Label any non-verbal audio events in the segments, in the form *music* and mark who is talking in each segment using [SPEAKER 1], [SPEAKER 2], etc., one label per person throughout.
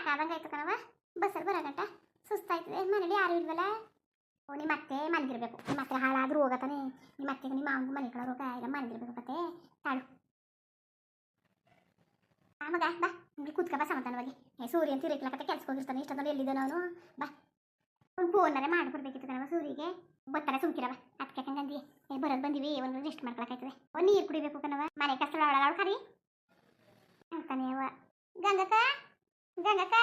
[SPEAKER 1] ಸಾಕಾದಂಗೆ ಆಯ್ತು ಕಣವ ಬಸ್ಸಲ್ಲಿ ಬರೋ ಗಂಟ ಸುಸ್ತಾಯ್ತದೆ. ಮನೇಲಿ ಯಾರು ಇಲ್ವಲ್ಲ? ಓ ನಿಮ್ಮ ಅತ್ತೆ ಮನೆಗಿರ್ಬೇಕು. ನಿಮ್ಮ ಅತ್ತೆ ಹಾಳಾದ್ರೂ ಹೋಗತಾನೆ. ನಿಮ್ಮ ಅತ್ತೆಗೆ ನಿಮ್ಮ ಮಾವನಿಗೂ ಮನೆ ಕಡೆ ಹೋಗ ಇಲ್ಲ ಮನೆಗಿರ್ಬೇಕು ಕತೆ ತಾಳು. ಆಮಗ ಮಗ, ಬಾ. ನಿಮ್ಗೆ ಕೂತ್ಕ ಬಾ ಸಮಾಧಾನವಾಗಿ ಸೂರ್ಯ ಅಂತ ಇರಕ್ಲಕತ್ತೆ ಕೆಲ್ಸಕ್ಕೆ ಹೋಗಿರ್ತಾನೆ. ಇಷ್ಟೊಂದಲ್ಲಿ ಎಲ್ಲಿದ್ದಾನೆ ಅವನು ಬಾ. ಒಂದು ಫೋನರೆ ಮಾಡ್ಬಿಡ್ಬೇಕಿತ್ತು ಕಣವ ಸೂರಿಗೆ ಬರ್ತಾನೆ ಸುಮ್ಕಿರವ ಅದಕ್ಕೆ ಕಂಗಂದಿ ಏ ಬರೋದು ಬಂದಿವಿ. ಒಂದು ರೆಸ್ಟ್ ಮಾಡ್ಕೊಳಕಾಯ್ತದೆ. ಒಂದು ನೀರು ಕುಡಿಬೇಕು ಕಣವ ಮನೆ ಕಷ್ಟ ಒಳಗಾಳು ಕರಿ ಅಂತಾನೆ ಅವ ಗಂಗಕ್ಕ? ಗಂಗಕ್ಕ?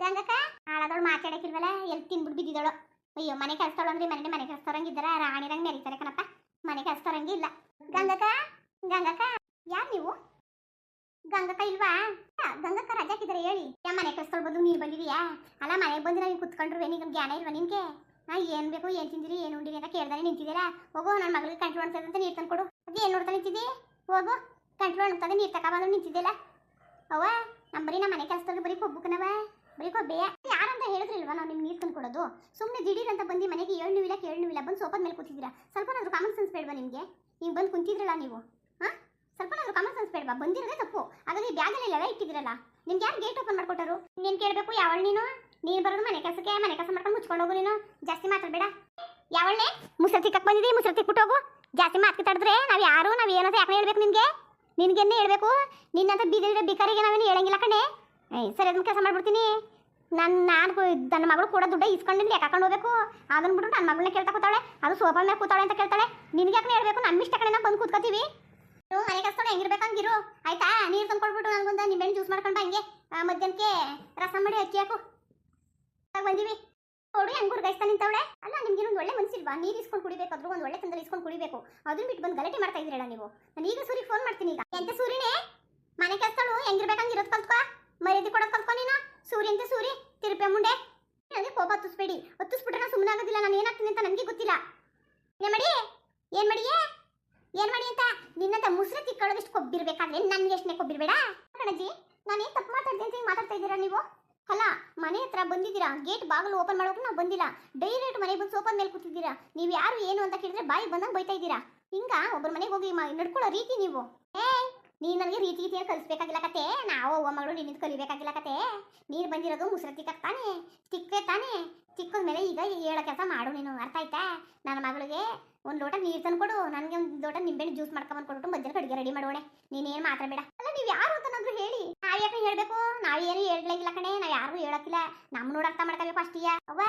[SPEAKER 1] ಗಂಗಕ್ಕ? ಹಾಳಾದವಳು ಮಾತಾಡಕ್ಕಿಲ್ವಲ್ಲ ಎಲ್ಲಿ ತಿನ್ಬಿಟ್ಟು ಬಿದ್ದಿದ್ದಳು. ಅಯ್ಯೋ, ಮನೆ ಕೆಲಸದವಳು ಅಂದ್ರೆ ಮನೆ ಮನೆ ಕೆಲಸದವ್ರಂಗಿದ್ದಾರ ರಾಣಿರಂಗ್ ಮೆರಿತಾರೆ ಕಣಪ್ಪ. ಮನೆ ಕೆಲಸದವ್ರಂಗೆ ಇಲ್ಲ. ಗಂಗಕ್ಕ? ಗಂಗಕ್ಕ? ಯಾರು ನೀವು? ಗಂಗಕ್ಕ ಇಲ್ವಾ? ಗಂಗಕ್ಕ ರಜೆ ಹಾಕಿದ್ದಾರೆ ಹೇಳಿ. ಯಾ, ಮನೆ ಕೆಲಸದವ್ಳು ಬಂದು ನೀನು ಬಂದಿದೀಯಾ? ಅಲ್ಲ ಮನೆಗೆ ಬಂದು ನಾವು ಕುತ್ಕೊಂಡ್ರು ನಿಮ್ಗೆ ಜ್ಞಾನ ಇಲ್ವಾ ನಿನ್ಗೆ ನಾ, ಏನ್ ಬೇಕು, ಏನ್ ತಿಂದಿರಿ, ಏನು ಉಂಡಿರಿ ಅಂತ ಕೇಳ್ದಾನೆ ನಿಂತಿದ್ದೀರಾ? ಹೋಗೋ ನನ್ನ ಮಗಳಿಗೆ ಕಂಟ್ರೋಲ್ ಅನ್ಸದಂತ ನೀರು ತಂದು ಕೊಡು ಅದು ಏನ್ ನೋಡ್ತಾ ನಿಂತಿದ್ದಿ? ಹೋಗು, ಕಂಟ್ರೋಲ್ ಅಂತದೆ ನೀರು ತಗೊಬಂದು ನಿಂತಿದ್ದಿಲ್ಲ? ಅವ್ವ ನಂಬರಿ ಬರೀ ನಮ್ಮ ಮನೆ ಕೆಲಸದಲ್ಲಿ ಬರೀ ಕೊಬ್ಬುಕನವ ಕೊಬ್ಬೆಯ ಯಾರಂತ ಹೇಳಿದ್ರಿಲ್ವಾ ನಾವು ನಿಮ್ಗೆ ನೀರು ತಂದು ಕೊಡೋದು ಸುಮ್ಮನೆ ದಿಢೀರ್ ಅಂತ ಬಂದು ಮನೆಗೆ ಏಳು ಇಲ್ಲ ಕೇಳು ಇಲ್ಲ ಬಂದು ಸೋಫಾದ ಮೇಲೆ ಕೂತಿದ್ದೀರಾ? ಸ್ವಲ್ಪನಾದ್ರೂ ಕಾಮನ್ ಸೆನ್ಸ್ ಬೇಡವಾ ನಿಮಗೆ? ನೀವು ಬಂದು ಕುಂತಿದ್ರಲ್ಲ ನೀವು? ಹಾಂ? ಸ್ವಲ್ಪನಾದ್ರೂ ಕಾಮನ್ ಸೆನ್ಸ್ ಬೇಡವಾ? ಬಂದಿರೋದೇ ತಪ್ಪು. ಹಾಗಾಗಿ ಬ್ಯಾಗಲ್ಲಿ ಎಲ್ಲ ಇಟ್ಟಿದ್ದೀರಲ್ಲ? ನಿಮ್ಗೆ ಯಾರು ಗೇಟ್ ಓಪನ್ ಮಾಡಿಕೊಟ್ಟರು? ನೀನು ಕೇಳಬೇಕು ಯಾವಳು ನೀನು? ನೀನು ಬರೋದು ಮನೆ ಕೆಲಸಕ್ಕೆ, ಮನೆ ಕೆಲಸ ಮಾಡ್ಕೊಂಡು ಮುಚ್ಕೊಂಡು ಹೋಗು ನೀನು. ಜಾಸ್ತಿ ಮಾತಾಡಬೇಡ. ಯಾವಳೆ ಮುಸಲ್ ತಿಕ್ಕಕ್ಕೆ ಬಂದಿದ್ದೀವಿ ಮುಸಲ್ ತಿಕ್ಬಿಟ್ಟು ಹೋಗು. ಜಾಸ್ತಿ ಮಾತು ಕಿತ್ತಾಡಿದ್ರೆ ನಾವು ಯಾರು, ನಾವು ಏನಂತ ಯಾಕೆ ಹೇಳ್ಬೇಕು ನಿನಗೆ ನಿನ್ಗೆನ್ನೇ ಹೇಳ್ಬೇಕು? ನಿನ್ನಂತ ಬೀದಿದ್ರೆ ಬಿಕಾರಿಗೆ ನಾವೇನು ಹೇಳಂಗಿಲ್ಲ ಕಣೆ. ಸರಿ ಅದನ್ನ ಕೆಲಸ ಮಾಡ್ಬಿಡ್ತೀನಿ. ನನ್ನ ನಾನು ನನ್ನ ಮಗಳು ಕೂಡ ದುಡ್ಡ ಇಸ್ಕೊಂಡಿಲ್ಲ ಯಾಕಂಡು ಹೋಗಬೇಕು? ಅದನ್ನ ಬಿಟ್ಟು ನನ್ನ ಮಗಳನ್ನ ಕೇಳ್ತಾ ಕೂತಾಳೆ, ಅದು ಸೋಫಾ ಮೇಲೆ ಕೂತಾಳೆ ಅಂತ ಕೇಳ್ತಾಳೆ. ನಿನ್ಗೆ ಯಾಕೆ ಹೇಳ್ಬೇಕು? ನಮ್ಮ ಇಷ್ಟ ಕಡೆ ನಾವು ಬಂದು ಕೂತ್ಕೋತೀವಿ. ನೀವು ಮನೆ ಕೆಲಸ ಹೆಂಗಿರ್ಬೇಕು ಹಂಗಿರು. ಆಯ್ತಾ? ನೀರು ತಂದ್ಕೊಡ್ಬಿಟ್ಟು ನನಗೊಂದು ನಿಂಬೆಹಣ್ಣು ಜ್ಯೂಸ್ ಮಾಡ್ಕೊಂಡು ಹಂಗೆ. ಮಧ್ಯಾಹ್ನಕ್ಕೆ ರಸ ಮಾಡಿ ಅಕ್ಕಿ ಹಾಕು. ಬಂದೀವಿ. ನೋಡು, ಹೆಂಗೆ ಗುರ್ಗಾಯಿಸ್ತಾ ನಿಂತವಳೆ. ಅಲ್ಲ, ನಿಮ್ಗೆ ಒಂದು ಒಳ್ಳೆ ಮನ್ಸಿಲ್ವಾ? ನೀರು ಇಸ್ಕೊಂಡು ಕುಡಿಬೇಕು ಅದ್ರ ಒಂದು ಒಳ್ಳೆ ತಂದಲ್ಲಿ ಇಸ್ಕೊಂಡು ಕುಡಿಬೇಕು. ಅದನ್ನ ಬಿಟ್ಟು ಬಂದು ಗಲಾಟೆ ಮಾಡ್ತಾ ಇದ್ದೀರಲ್ಲ ನೀವು. ನಾನು ಈಗ ಸೂರಿಗೆ ಫೋನ್ ಮಾಡ್ತೀನಿ ಈಗ. ಎಂತ ಸೂರಿನೇ? ಮನೆ ಕೆಲಸಗಳು ಹೆಂಗಿರ್ಬೇಕು ಹಂಗಿರೋದು ಕಲ್ತ್ಕೋ ಮರ್ಯಾದೆ ಕೊಡೋದು ಕಲ್ತ್ಕೊ ನೀನು ಸೂರಿ ಅಂತ ಸೂರಿ ತಿರುಪೆ ಮುಂಡೆ ನನಗೆ ಕೋಪ ಹತ್ತಿಸ್ಬೇಡಿ ಹತ್ತಿಸ್ಬಿಟ್ರೆ ನಾನು ಸುಮ್ಮನೆ ಆಗೋದಿಲ್ಲ ನಾನು ಏನಾಗ್ತೀನಿ ಅಂತ ನನಗೆ ಗೊತ್ತಿಲ್ಲ ಏನ್ ಮಾಡಿ ಏನ್ ಮಾಡಿಯೇ ಏನ್ ಮಾಡಿ ಅಂತ ನಿನ್ನಂತ ಮುಸ್ರೆ ತಿಕ್ಕೊಳ್ಳೋದಿಷ್ಟು ಕೊಬ್ಬಿರ್ಬೇಕಾದ್ರೆ ನನ್ಗೆ ಎಷ್ಟನೇ ಕೊಬ್ಬಿರ್ಬೇಡ ಕಣಜಿ ನಾನೇನ್ ತಪ್ಪು ಅಂತ ಹಿಂಗ್ ಇದ್ದೀರಾ ನೀವು? ಅಲ್ಲ, ಮನೆ ಹತ್ರ ಬಂದಿದ್ದೀರಾ? ಗೇಟ್ ಬಾಗಿಲು ಓಪನ್ ಮಾಡೋಕೆ ನಾವು ಬಂದಿಲ್ಲ. ಡೈರೆಕ್ಟ್ ಮನೆ ಬಂದು ಸೋಫಾ ಮೇಲೆ ಕೂತಿದ್ದೀರಾ? ನೀವು ಯಾರು, ಏನು ಅಂತ ಕೇಳಿದ್ರೆ ಬಾಯಿ ಬಂದಂಗೆ ಬೈತಾ ಇದ್ದೀರಾ? ಹಿಂಗ ಒಬ್ಬರ ಮನೆಗೆ ಹೋಗಿ ನಡ್ಕೊಳ್ಳೋ ರೀತಿ ನೀವು. ಏ, ನೀನು ನನಗೆ ರೀತಿ ರೀತಿಯ ಕಲಿಸ್ಬೇಕಾಗಿಲ್ಲ ಕತೆ. ನಾವು ಅವ್ವ ಮಗಳು ನಿನ್ನ ಕಲಿಬೇಕಾಗಿಲ್ಲ ಕತೆ. ನೀನು ಬಂದಿರೋದು ಮುಸ್ರೆ ತಿಕ್ಕಕ್ ತಾನೇ. ತಿಕ್ಕೇ ತಾನೇ. ತಿಕ್ಕದ ಮೇಲೆ ಈಗ ಹೇಳೋ ಕೆಲಸ ಮಾಡು ನೀನು. ಅರ್ಥ ಆಯ್ತಾ? ನನ್ನ ಮಗಳಿಗೆ ಒಂದು ಲೋಟ ನೀರು ತಂದ್ಕೊಡು ನನಗೆ ಒಂದು ಲೋಟ ನಿಂಬೆಹಣ್ಣು ಜ್ಯೂಸ್ ಮಾಡ್ಕೊಂಡ್ ಕೊಟ್ಟು ಮಧ್ಯಾಹ್ನ ಅಡುಗೆ ರೆಡಿ ಮಾಡೋಣೆ. ನೀನೇನು ಬೇಡ. ಅಲ್ಲ, ನೀವು ಯಾರು ಅಂತನಾದ್ರೂ ಹೇಳಿ. ಆ ಯಾಕೆ ಹೇಳ್ಬೇಕು? ಏನು ಹೇಳಲಿಲ್ಲ ಕಣೆ ನಾ ಯಾರು ಹೇಳಕ್ಕಿಲ್ಲ. ನಮ್ಮ ನೋಡಿ ಅರ್ಥ ಮಾಡ್ಕೋಬೇಕು ಅಷ್ಟೀಯ ಅವ್ವ,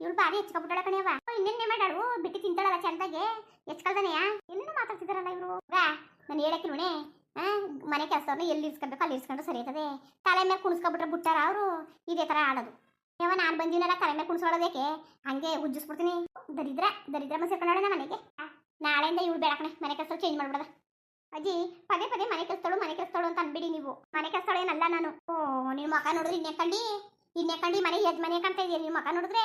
[SPEAKER 1] ಇವಳು ಬಾರಿ ಹೆಚ್ಕೊಬಿಟ್ಟಾಳ ಕಣೆ ಅವ್ವ. ಇನ್ನೇನೇ ಮಾಡಾಳು ಬಿಟ್ಟು ತಿಂತಾಳಲ್ಲ ಚಂದಾಗೆ? ಹೆಚ್ಕಲ್ದಾನೆಯಾ ಏನೇನೋ ಮಾತಾಡ್ತಿದಾರಲ್ಲ ಇವರು? ನಾನು ಹೇಳಕ್ಕಿಲ್ವೇ ಆ, ಮನೆ ಕೆಲಸವ್ರನ್ನ ಎಲ್ಲಿ ಇರ್ಸ್ಕೊಬೇಕು ಅಲ್ಲಿ ಇರ್ಸ್ಕೊಂಡ್ರೆ ಸರಿ ಆಯ್ತದೆ. ತಲೆ ಮೇಲೆ ಕುಣಿಸ್ಕೊಬಿಟ್ರೆ ಬಿಟ್ಟಾರ ಅವರು? ಇದೇ ಥರ ಆಡೋದು. ಯಾವ ನಾನು ಬಂದಿನಲ್ಲ, ತಲೆ ಮೇಲೆ ಕುಣಿಸೋಳೋದಕ್ಕೆ ಹಂಗೆ ಉಜ್ಜಿಸ್ಬಿಡ್ತೀನಿ. ದರಿದ್ರ ದರಿದ್ರ ಮನ್ಸು ಸೇರ್ಕೊಂಡೋಣ ಮನೆಗೆ. ನಾಳೆಯಿಂದ ಇವಳು ಬೇಡ ಕಣೆ, ಮನೆ ಕೆಲಸ ಚೇಂಜ್ ಮಾಡ್ಬಿಡದ. ಅಜ್ಜಿ, ಪದೇ ಪದೇ ಮನೆ ಕೆಲಸದಳು ಮನೆ ಕೆಲಸದಳು ಅಂತ ಅನ್ಬಿಡಿ ನೀವು. ಮನೆ ಕೆಲಸದಳು ಏನಲ್ಲ ನಾನು. ಓ ನೀವು ಮಕ ನೋಡಿದ್ರೆ ಇನ್ನೇ ಕಂಡಿ? ಇನ್ನೇ ಕಂಡಿ ಮನೆ ಎದ್ ಮನೆ ಕಾಣ್ತಾ ಇದೀಯ ನೀವು ಮಕ ನೋಡಿದ್ರೆ?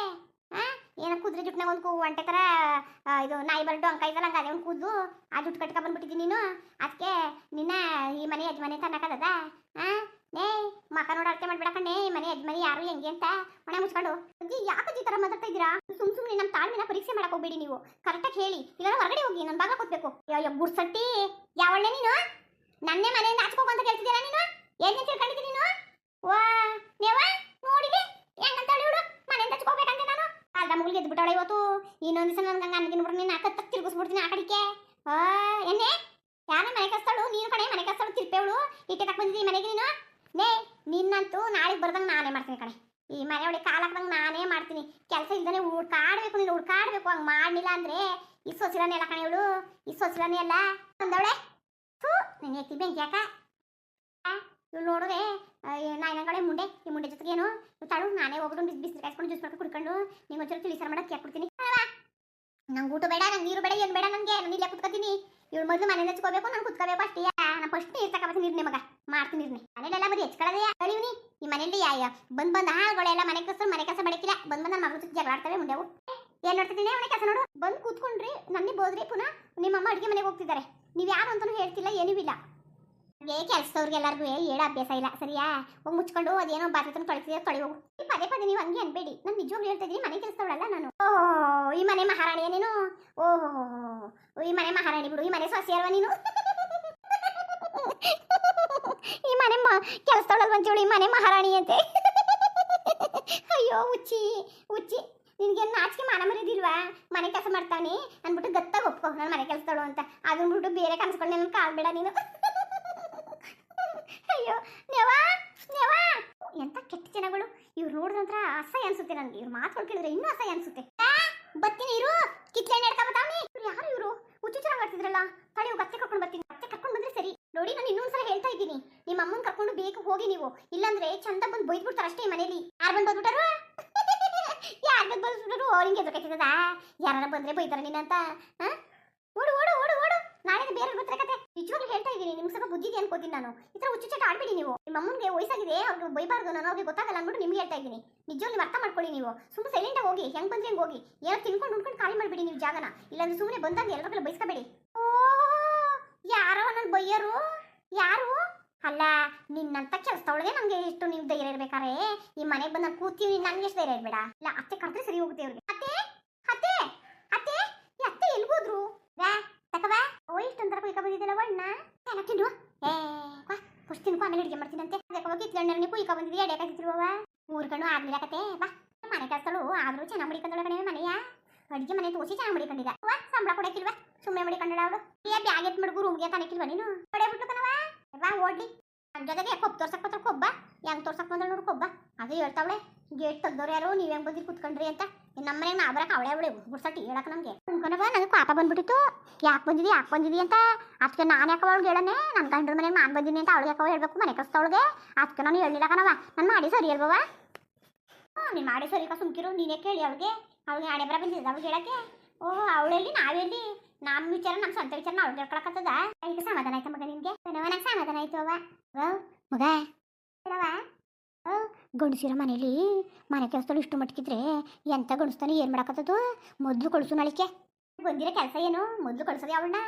[SPEAKER 1] ಆ? ಏನ ಕುದ್ರೆ ಜುಟ್ನಾಗ ಒಂದು ಒಂಟೆ ತರ ಇದು ನಾಯಿ ಬರಡು ಅಂಕ ಇದಲ್ಲ, ಹಂಗ ಅದೇ ಒಂದು ಕೂದಲು. ಆ ಜುಟ್ಟು ಕಟ್ಕ ಬಂದ್ಬಿಟ್ಟಿದ್ದೀನಿ ನೀನು. ಅದಕ್ಕೆ ನಿನ್ನ ಈ ಮನೆ ಯಜಮಾನಿ ತನ್ನಕದ ಆ? ನೇ ಮಕ ನೋಡಿ ಅಳತೆ ಮಾಡ್ಬೇಡ ಕಣ್ಣೆ ಈ ಮನೆ ಯಜಮಾನಿ, ಯಾರು, ಹೆಂಗೆ ಅಂತ ಮನೆ ಮುಚ್ಕೊಂಡು. ಅಜ್ಜಿ ಯಾಕೆ ಈ ಮಾತಾಡ್ತಾ ಇದ್ದೀರಾ? ಸುಮ್ ಸುಮ್ಮನೆ ನಮ್ಮ ತಾಳ್ಮೆನ ಪರೀಕ್ಷೆ ಮಾಡಕ್ ಹೋಗ್ಬೇಡಿ ನೀವು. ಕರೆಕ್ಟಾಗಿ ಹೇಳಿ. ಇಲ್ಲ ಹೊರಗಡೆ ಹೋಗಿ ನನ್ನ ಭಾಗ ಕೊಡ್ಬೇಕು ಅಯ್ಯೋ ಗುಡ್ಸಟ್ಟಿ. ಯಾವಳ್ಳೆ ನೀನು? ನನ್ನೇ ಮನೆಯಿಂದ ಆಚ್ಕೋಕು ಅಂತ ಕೇಳ್ತಿದ್ದೀರಾ ನೀನು? ಏನ್ ತಿಳ್ಕೊಂಡಿದ್ದೀನಿ ನೀನು? ವಾ, ನೇವ? ನೋಡಿದೆ. ಹೆಂಗಂತ ಇವಳು ಮನೆಯಿಂದ ಹಚ್ಕೋಬೇಕಂತೆ ನಾನು. ಅಲ್ದ ಮುಗಿಲ್ ಎದ್ದು ಬಿಟ್ಟವಳೆ ಇವತ್ತು? ಇನ್ನೊಂದು ದಿವಸ ನನ್ಗೆ ಹಂಗೆ ಅನ್ನಗಿನ ಬಿಡ್ರಿ ನೀನು ಅಕ್ಕ ತಿರುಗಿಸ್ಬಿಡ್ತೀನಿ ಆ ಕಡೆಗೆ. ಎನ್ನೆ ಯಾರ ಮನೆ ಕಸ್ತಳು ನೀನು ಕಡೆ ಮನೆ ಕಸ್ತಳು ತಿರ್ಪೇವಳು ಇಟ್ಟೆ ತಕ್ಕ ಬಂದಿದ್ದೀವಿ ಮನೆಗೆ ನೀನು? ನೇ ನಿನ್ನಂತೂ ನಾಳೆಗೆ ಬರ್ದಂಗ ನಾನೇ ಮಾಡ್ತೀನಿ ಕಣೆ. ಈ ಮನೆ ಒಳಗೆ ನಾನೇ ಮಾಡ್ತೀನಿ. ಕೆಲಸ ಇಲ್ದೇ ಹುಡ್ಕಾಡ್ಬೇಕು, ನೀನು ಹುಡ್ಕಾಡ್ಬೇಕು, ಹಂಗೆ ಮಾಡಲಿಲ್ಲ ಅಂದ್ರೆ ಈ ಸೊಸಿರನೇ ಅಲ್ಲ ಕಣೆ ಇವಳು. ಈ ಸೊಸಿರನೇ ಅಲ್ಲ. ಅಂದವಳೆ? ಥೂ, ನೀನು ಎತ್ತಿ ಬೆಂಕಿ ಯಾಕ ಇವ್ಳು ನೋಡಿದ್ರೆ ಮುಂಡೆ. ಈ ಮುಂಡೆ ಜೊತೆಗೆ ಏನು? ತಳು, ನಾನೇ ಹೋಗ್ಬಿಟ್ಟು ಬಿಸಿ ಬಿಸಿ ಕಾಯ್ಸ್ಕೊಂಡು ಜ್ಯೂಸ್ ಮಾಡ್ಕೊಂಡು ಕುಡ್ಕೊಂಡು ನಿಂಗೆ ಒಂಚೂರು ತಿಳಿಸಾರ ಮಾಡಕ್ಕೆ ಹಾಕ್ಬಿಡ್ತೀನಿ ನಂಗೆ ಊಟ ಬೇಡ, ನಂಗೆ ನೀರು ಬೇಡ, ಏನು ಬೇಡ ನನಗೆ. ನಾನು ಇಲ್ಲೇ ಕುತ್ಕೋತೀನಿ. ಇವಳು ಮೊದಲು ಮನೇಲಿ ಹಚ್ಕೋಬೇಕು, ನಾನು ಕುತ್ಕೋಬೇಕು ಅಷ್ಟೇ. ನಾನು ಫಸ್ಟ್ ನೀರು ತಗೋಬೇಕು ನೀರ್ನೆ ಮಗ. ಮಾಡ್ತೀನಿ ನೀರ್ನೆ ಮನೇಲೆಲ್ಲ ಬರೀ ಹೆಚ್ಕೊಳ್ಳೋದೇ ಕಳಿವ್ನಿ ಈ ಮನೆಯಲ್ಲಿ ಯಾಯ ಬಂದ್ ಬಂದ ಹಾಳುಗಳೆಲ್ಲ ಮನೆ ಕೆಲಸ ಮನೆ ಕಸ ಬಡಕಿಲ್ಲ ಬಂದ್ ಬಂದ ನನ್ನ ಮಗಳು ಜಗಳ ಆಡ್ತವೆ ಮುಂಡೆವು ಏನ್ ನೋಡ್ತಿದ್ದೀನಿ? ಮನೆ ಕೆಲಸ ನೋಡು. ಬಂದ್ ಕೂತ್ಕೊಂಡ್ರಿ, ನನ್ನಿ ಬೋದ್ರಿ ಪುನಃ ನಿಮ್ಮಮ್ಮ ಅಡುಗೆ ಮನೆಗೆ ಹೋಗ್ತಿದ್ದಾರೆ. ನೀವು ಯಾರು ಅಂತಲೂ ಹೇಳ್ತಿಲ್ಲ, ಏನೂ ಇಲ್ಲ. ಏ ಕೆಲಸದವ್ರಿಗೆ ಎಲ್ಲರಿಗೂ ಹೇಳ ಅಭ್ಯಾಸ ಇಲ್ಲ. ಸರಿಯಾ? ಹೋಗಿ ಮುಚ್ಕೊಂಡು ಅದೇನೋ ಬಾತ್ರೂಮ್ ಹೋಗು. ಈ ಪದೇ ಪದೇ ನೀವು ಹಂಗೆ ಅನ್ಬೇಡಿ. ನಾನು ನಿಜವಾಗ್ಲೂ ಹೇಳ್ತಾ ಇದ್ದೀನಿ, ಮನೆ ಕೆಲಸದವಳಲ್ಲ ನಾನು. ಓಹೋ, ಈ ಮನೆ ಮಹಾರಾಣಿ ನೀನು? ಓಹೋ, ಈ ಮನೆ ಮಹಾರಾಣಿ ಬಿಡು, ಈ ಮನೆ ಸೊಸೆ ನೀನು? *laughs* ಈ ಮನೆ ಕೆಲಸದೊಳಗೆ ಒಂಚೂಳು ಈ ಮನೆ ಮಹಾರಾಣಿ ಅಂತೆ. ಅಯ್ಯೋ, ಉಚ್ಚಿ ಉಚ್ಚಿ, ನಿನ್ಗೆ ನಾಚಿಕೆ ಮಾನ ಮರಿದಿಲ್ವಾ ಮನೆ ಕೆಲಸ ಮಾಡ್ತಾನೆ, ಅಂದ್ಬಿಟ್ಟು ಗತ್ತಾಗ ಒಪ್ಕೋ ನಾನು ಮನೆ ಕೆಲಸದಳು ಅಂತ. ಅದನ್ಬಿಟ್ಟು ಬೇರೆ ಕನ್ಸ್ಕೊಂಡು ನನ್ನ ಕಾಲ್ಬೇಡ ನೀನು. ಅಯ್ಯೋ, ನೆವಾ ನೆವಾ. ಎಂತ ಕೆಟ್ಟ ಜನಗಳು. ಇವ್ರು ನಂತರ ಅಸಹ್ಯ ಅನ್ಸುತ್ತೆ ನನಗೆ. ಇವ್ರು ಮಾತು ಕೇಳಿದ್ರೆ ಇನ್ನೂ ಅಸಹ್ಯ ಅನ್ಸುತ್ತೆ. ಬತ್ತೀನಿ ಇರು. ಕಿತ್ಲೆ ನಡ್ಕೊಬತ್ತಾವನಿ ಇವ್ರು ಯಾರು ಇವರು? ಹುಚ್ಚು ಚೆನ್ನಾಗಿ ತಡಿ ಗತ್ತೆ ಕರ್ಕೊಂಡು ಬರ್ತೀನಿ ಗತ್ತೆ ಕರ್ಕೊಂಡು ಬಂದ್ರೆ ಸರಿ ನೋಡಿ, ನಾನು ಇನ್ನೊಂದ್ಸಲ ಹೇಳ್ತಾ ಇದ್ದೀನಿ. ನಿಮ್ಮ ಅಮ್ಮನ ಕರ್ಕೊಂಡು ಬೇಕು, ಹೋಗಿ ನೀವು. ಇಲ್ಲಾಂದ್ರೆ ಚಂದ ಬಂದು ಬೈದ್ಬಿಡ್ತಾರ ಅಷ್ಟೇ ಮನೇಲಿ. ಯಾರು ಬಂದು ಬಂದ್ಬಿಟ್ಟಾರು? *laughs* ಯಾರು ಬಂದು ಬಂದ್ಬಿಟ್ಟಾರು? ಅವ್ರಿಗೆ ಎದುರ್ಕೈತದ ಯಾರು ಬಂದ್ರೆ ಬೈತಾರ ನೀನಂತ? ಓಡು ಓಡು ಓಡು ಓಡು. ನಾಳೆ ಬೇರೆ ಗೊತ್ತರ ಕತೆ. ನಿಜವಾಗ್ಲೂ ಹೇಳ್ತಾ ಇದ್ದೀನಿ, ನಿಮ್ಗೆ ಸ್ವಲ್ಪ ಬುದ್ಧಿ ಅನ್ಕೋತೀನಿ ನಾನು. ಈ ತರ ಚಟ ಆಡ್ಬಿಡಿ ನೀವು. ನಿಮ್ಮ ಅಮ್ಮನಿಗೆ ವಯಸ್ಸಾಗಿದೆ, ಅವ್ರಿಗೆ ಬೈಬಾರ್ದು ನಾನು ಅವ್ರಿಗೆ ಗೊತ್ತಾಗಲ್ಲ ಅಂದ್ಬಿಟ್ಟು ನಿಮ್ಗೆ ಹೇಳ್ತಾ ಇದ್ದೀನಿ. ನಿಜವಾಗ್ಲೂ ನೀವು ಅರ್ಥ ಮಾಡ್ಕೊಳ್ಳಿ ನೀವು. ಸುಮ್ಮನೆ ಸೈಲೆಂಟ್ ಹೋಗಿ, ಹೆಂಗ್ ಬಂದ್ರೆ ಹೆಂಗ್ ಹೋಗಿ. ಏನೋ ತಿನ್ಕೊಂಡು ಉಣ್ಕೊಂಡು ಖಾಲಿ ಮಾಡ್ಬೇಡಿ ನೀವು ಜಾಗನ. ಇಲ್ಲಾಂದ್ರೆ ಸುಮ್ಮನೆ ಬಂದಾಗ ಎಲ್ಲರಿಗೆಲ್ಲ ಬೈಸ್ಕೋಬೇಡಿ. ಓ ಯಾರೋ ನನ್ನ ಬೈಯರು? ಯಾರು? ಅಲ್ಲ, ನಿನ್ನಂತ ಕೆಲಸದೊಳಗೆ ನಮ್ಗೆ ಇಷ್ಟು ನೀವು ಧೈರ್ಯ ಇರ್ಬೇಕಾರೆ? ಈ ಮನೆಗೆ ಬಂದ ಕೂತೀವಿ ನನಗೆ ಎಷ್ಟು ಧೈರ್ಯ ಇರ್ಬೇಡ. ಇಲ್ಲ ಅತ್ತೆ ಕರೆದ್ರೆ ಸರಿ ಹೋಗುತ್ತೆ ಅವ್ರಿಗೆ ಅತ್ತೆ ಅತ್ತೆ ಅತ್ತೆ, ಈ ಅತ್ತೆ ಎಲ್ಗೋದ್ರು ವ್ಯಾ ತಕವಾ ಓ ಇಷ್ಟೊಂಥರ ಕುಯ್ಕ ಬಂದಿದ್ದಲ್ಲ ಒಣ್ಣ ಏನ ತಿಂದು ಏ ಕ್ವಾ ಕುಷ್ಟು ತಿನ್ಕೊ, ಆಮೇಲೆ ಅಡುಗೆ ಮಾಡ್ತೀನಂತೆ. ಅದಕ್ಕೆ ಹೋಗಿ ಇತ್ಲಣ್ಣರನ್ನ ಕುಯ್ಕ ಬಂದಿದ್ವಿ ಎಡೆಕಾಕಿತ್ತಿರುವವ ಊರ್ಕಣ್ಣು ಆಗ್ಲಿಲ್ಲ ಕತೆ. ಬಾ, ಮನೆ ಕೆಲಸಗಳು ಆದ್ರೂ ಚೆನ್ನಾಗಿ ಮಡಿಕೊಂಡಳ ಮನೆಯಾ ಮನೆಯ. ಅಡುಗೆ ಮನೆ ತೋಸಿ ಚೆನ್ನಾಗಿ ಮಡಿಕೊಂಡಿದ್ದ. ವಾ ಸಂಬಳ ಕೊಡಕ್ಕಿಲ್ವಾ? ಸುಮ್ಮನೆ ಮಡಿಕೊಂಡಳ ಅವರು ಏ, ಬ್ಯಾಗ್ ಎತ್ ಮಡ್ಗು ರೂಮ್ಗೆ ತಾನಕ್ಕಿಲ್ವಾ ನೀನು? ಪಡೆ ಬಿಟ್ಟು ಕನವಾ ಬಾ ಓಡ್ಲಿ. ನನ್ನ ಜೊತೆಗೆ ಕೊಬ್ಬ ತೋರ್ಸಕ್ ಪತ್ರ ಕೊಬ್ಬ? ಹೆಂಗ್ ತೋರ್ಸಕ್ ಬಂದ್ರೆ ನೋಡು ಕೊಬ್ಬ? ಅದು ಹೇಳ್ತಾವಳೆ. ಗೇಟ್ ತೆಗ್ದವ್ರು ಯಾರು? ನೀವ್ ಹೆಂಗ್ ಬಂದಿರ್ ಕುತ್ಕೊಂಡ್ರಿ ಅಂತ. ನಮ್ಮನೆ ನಾ ಬರಕ್ ಅವಳೆ ಅವಳೆ. ಗುಡ್ಸಟ್ಟಿ ಹೇಳಕ್ ನಮ್ಗೆ. ಅನ್ಕೊಂಡವ ನನಗೆ ಪಾಪ ಬಂದ್ಬಿಟ್ಟಿತ್ತು. ಯಾಕೆ ಬಂದಿದಿ ಯಾಕೆ ಬಂದಿದಿ ಅಂತ. ಅದಕ್ಕೆ ನಾನು ಯಾಕೆ ಅವಳಿಗೆ ಹೇಳನೆ? ನನ್ನ ಗಂಡ್ರ ಮನೆಗೆ ನಾನು ಬಂದಿದ್ದೀನಿ ಅಂತ ಅವಳಿಗೆ ಯಾಕೆ ಹೇಳ್ಬೇಕು? ಮನೆ ಕಸ್ತವಳಿಗೆ ಅದಕ್ಕೆ ನಾನು ಹೇಳಿಲ್ಲ ಕಣವ ನಾನು ಮಾಡಿ ಸರಿ ಹೇಳ್ಬವ ನೀನು ಮಾಡಿ ಸರಿ ಸುಮ್ಕಿರು? ನೀನೇ ಕೇಳಿ ಅವಳಿಗೆ. ಅವಳಿಗೆ ಹಣೆ ಬರ ಬಂದಿದ್ದ ಅವ್ಳಿಗೆ ಹೇಳಕ್ಕೆ? ಓ ಅವಳೆಲ್ಲಿ ನಾವೆಲ್ಲಿ ನಮ್ಮ ವಿಚಾರ ನಮ್ಮ ಸ್ವಂತ ವಿಚಾರ ಅವಳಿಗೆ ಕೇಳ್ಕೊಳಕತ್ತದ ಈಗ ಸಮಾಧಾನ ಆಯ್ತಾ ಮಗ ನಿನ್ಗೆ. ನನಗೆ ಸಮಾಧಾನ ಆಯ್ತು ಅವ್, ಮಗ. ಹೇಳವ ಗಂಡಸಿರ ಮನೇಲಿ ಮನೆ ಕೆಲಸದಲ್ಲಿ ಇಷ್ಟು ಮಟ್ಕಿದ್ರೆ ಎಂತ ಗಂಡಸ್ತಾನೆ ಏನ್ ಮಾಡಕತ್ತದು? ಮೊದಲು ಕಳಿಸು ನಾಳಿಕೆ. ಬಂದಿರೋ ಕೆಲಸ ಏನು? ಮೊದಲು ಕಳ್ಸೋದು ಅವಳನ್ನ.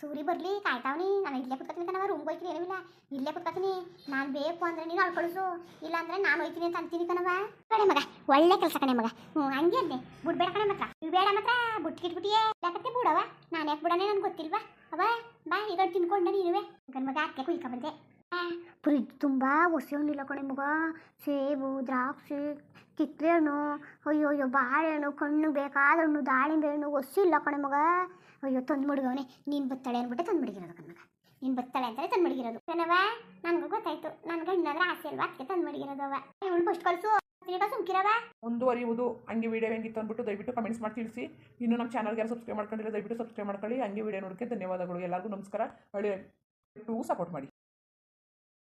[SPEAKER 1] ಸೂರಿ ಬರಲಿ, ಕಾಯ್ತಾವನಿ. ನಾನು ಇಲ್ಲೇ ಕುತ್ಕೊತೀನಿ ಕಣವ ರೂಮ್ಗೆ ಹೋಯ್ತೀನಿ ಏನಿಲ್ಲ ಇಲ್ಲೇ. ಕುತ್ಕೋತೀನಿ. ನಾನು ಬೇಕು ಅಂದ್ರೆ ನೀನು ಅವ್ಳು ಕಳಿಸು. ಇಲ್ಲ ಅಂದ್ರೆ ನಾನು ಹೋಯ್ತೀನಿ ಅಂತ ಅಂತೀನಿ ಕಣವ ಕಣೆ ಮಗ, ಒಳ್ಳೆ ಕೆಲಸ ಕಣೆ ಮಗ. ಹ್ಞೂ, ಹಂಗೆ ಅಂದೆ. ಬಿಡ್ಬೇಡ ಕಣೆ ಮಾತ್ರ. ಬೇಡ ಮಾತ್ರ. ಬುಟ್ಕಿಟ್ಬಿಟ್ಟಿಯೇ ಯಾಕತ್ತೆ ಬಿಡವ ನಾನು ಯಾಕೆ ಬಿಡೋಣ ನನಗೆ ಗೊತ್ತಿಲ್ವಾ? ಅವ ಬಾ ಈಗ ತಿನ್ಕೊಂಡೆ ನೀನುವೆ ಗಣ ಮಗ ಅಕ್ಕೆ ಕುಯ್ಕ ಬಂದೆ. ಫ್ರಿಜ್ ತುಂಬ ಹೊಸಿ ಹಣ್ಣಿಲ್ಲ ಕಣೆ ಮಗ ಸೇಬು ದ್ರಾಕ್ಷಿ ಕಿತ್ತಳೆ ಹಣ್ಣು ಅಯ್ಯೋ ಅಯ್ಯೋ ಬಾಳೆಹಣ್ಣು ಕಣ್ಣು ಬೇಕಾದ ಹಣ್ಣು ದಾಳಿಂಬೆ ಹಣ್ಣು ಹೊಸಿ ಇಲ್ಲ ಕಣೆ ಮಗ ಅಯ್ಯೋ ತಂದು ಮಡಗವನೆ ನೀನು ಬತ್ತಾಳೆ ಅಂದ್ಬಿಟ್ಟು ತಂದು ಮಡಗಿರೋದು ಕಣ್ಮಗ ನೀನು ಬತ್ತಾಳೆ ಅಂತಾರೆ ತಂದು ಮಡಗಿರೋದು ಕಣವ ನನಗೂ ಗೊತ್ತಾಯ್ತು ನನಗೆ ಗಂಡನಾದ್ರೆ ಆಸೆ ಅಲ್ವಾ ಅದಕ್ಕೆ ತಂದು ಮಡಗಿರೋದು ಅವ ಇವಳು ಫಸ್ಟ್ ಕಳಿಸು
[SPEAKER 2] ಮುಂದುವರಿಯುವುದು ಹಂಗೆ ವಿಡಿಯೋ ಹೆಂಗಿತ್ತು ಅಂದ್ಬಿಟ್ಟು ದಯವಿಟ್ಟು ಕಮೆಂಟ್ಸ್ ಮಾಡಿ ತಿಳಿಸಿ ಇನ್ನು ನಮ್ಮ ಚಾನಲ್ಗೆ ಯಾರು ಸಬ್ಸ್ಕ್ರೈಬ್ ಮಾಡ್ಕೊಂಡಿಲ್ಲ ದಯವಿಟ್ಟು ಸಬ್ಸ್ಕ್ರೈಬ್ ಮಾಡ್ಕೊಳ್ಳಿ ಹಂಗೆ ವಿಡಿಯೋ ನೋಡೋಕ್ಕೆ ಧನ್ಯವಾದಗಳು ಎಲ್ಲರಿಗೂ ನಮಸ್ಕಾರ ಒಳ್ಳೆ ಸಪೋರ್ಟ್ ಮಾಡಿ